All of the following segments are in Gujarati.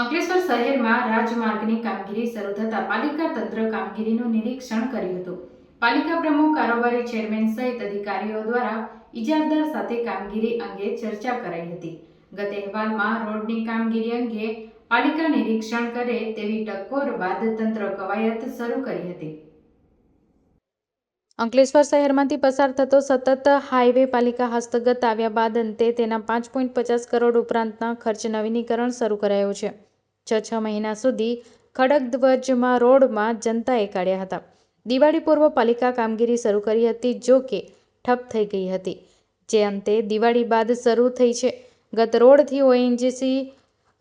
અંકલેશ્વર શહેરમાં રાજમાર્ગની કામગીરી શરૂ થતાં પાલિકા તંત્ર કામગીરીનું નિરીક્ષણ કર્યું હતું. પાલિકા પ્રમુખ કારોબારી ચેરમેન સહિત અધિકારીઓ દ્વારા ઇજારદાર સાથે કામગીરી અંગે ચર્ચા કરાઈ હતી. ગત અહેવાલમાં રોડની કામગીરી અંગે પાલિકા નિરીક્ષણ કરે તેવી ટકોર બાદ તંત્ર કવાયત શરૂ કરી હતી. અંકલેશ્વર શહેરમાંથી પસાર થતો સતત હાઈવે પાલિકા હસ્તગત આવ્યા બાદ અંતે તેના પાંચ પોઈન્ટ પચાસ કરોડ ઉપરાંતના ખર્ચ નવીનીકરણ શરૂ કરાયું છે. છ છ મહિના સુધી ખડગધ્વજમાં રોડમાં જનતાએ કાઢ્યા હતા. દિવાળી પૂર્વ પાલિકા કામગીરી શરૂ કરી હતી જો કે ઠપ થઈ ગઈ હતી. જે અંતે દિવાળી બાદ શરૂ થઈ છે. ગત રોડથી ઓએનજીસી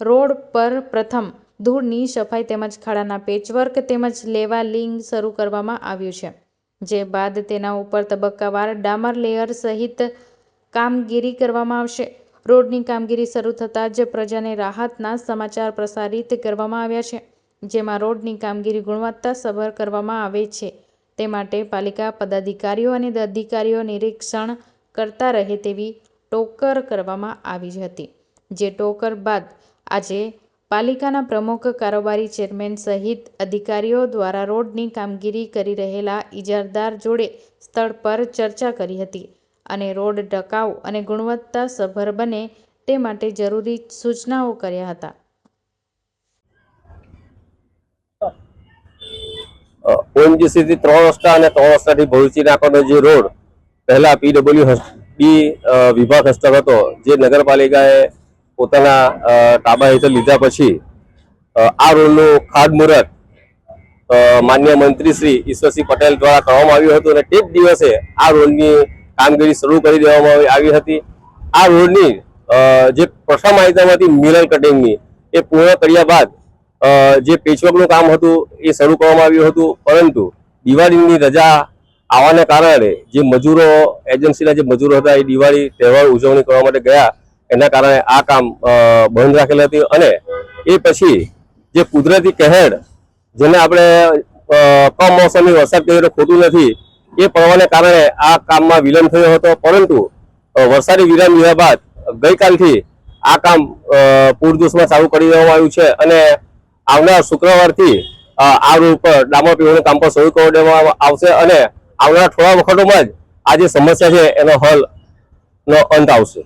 રોડ પર પ્રથમ ધૂળની સફાઈ તેમજ ખાડાના પેચવર્ક તેમજ લેવાલિંગ શરૂ કરવામાં આવ્યું છે. જે બાદ તેના ઉપર તબક્કાવાર ડામર લેયર સહિત કામગીરી કરવામાં આવશે. રોડની કામગીરી શરૂ થતાં જ પ્રજાને રાહતના સમાચાર પ્રસારિત કરવામાં આવ્યા છે, જેમાં રોડની કામગીરી ગુણવત્તાસભર કરવામાં આવે છે. તે માટે પાલિકા પદાધિકારીઓ અને અધિકારીઓ નિરીક્ષણ કરતા રહે તેવી ટોકર કરવામાં આવી હતી, જે ટોકર બાદ આજે પાલિકાના પ્રમુખ કારોબારી ચેરમેન સહિત અધિકારીઓ દ્વારા રોડની કામગીરી કરી રહેલા ઇજારદાર જોડે સ્થળ પર ચર્ચા કરી હતી અને રોડ ટકાઉ અને ગુણવત્તાસભર બને તે માટે જરૂરી સૂચનાઓ કર્યા હતા. ઓએનજીસીથી ત્રણ રસ્તા અને ત્રણ રસ્તાથી ભવિષ્ય નાખવાનો જે રોડ. પહેલા પીડબ્લ્યુ બી વિભાગ હસ્તક હતો, જે નગરપાલિકાએ પોતાના તાબા હેઠળ લીધા પછી આ રોડનું ખાતમુહૂર્ત માન્ય મંત્રી શ્રી ઈશ્વરસિંહ પટેલ દ્વારા કરવામાં આવ્યું હતું અને તે જ દિવસે આ રોડની કામગીરી શરૂ કરી દેવામાં આવી- હતી. આ રોડની જે પ્રથમ આઇટમ હતી મિરર કટિંગની, એ પૂર્ણ કર્યા બાદ જે પેચવર્કનું કામ હતું એ શરૂ કરવામાં આવ્યું હતું. પરંતુ દિવાળીની રજા આવવાને કારણે જે મજૂરો એજન્સીના જે મજૂરો હતા એ દિવાળી તહેવાર ઉજવણી કરવા માટે ગયા એના કારણે આ કામ બંધ રાખેલ હતી અને એ પછી જે કુદરતી કહેર જેને આપણે કમોસમી વરસાદ કહીએ ખોટું નથી, એ પડવાને કારણે આ કામમાં વિલંબ થયો હતો. પરંતુ વરસાદી વિરામ લીધા બાદ ગઈકાલથી આ કામ પૂરજોશમાં ચાલુ કરી દેવામાં આવ્યું છે અને આવનાર શુક્રવારથી આ રોડ ઉપર ડામર પીવાનું કામ પર શરૂ કરી દેવામાં આવશે અને આવનાર થોડા વખતોમાં જ આ જે સમસ્યા છે એનો હલનો અંત આવશે.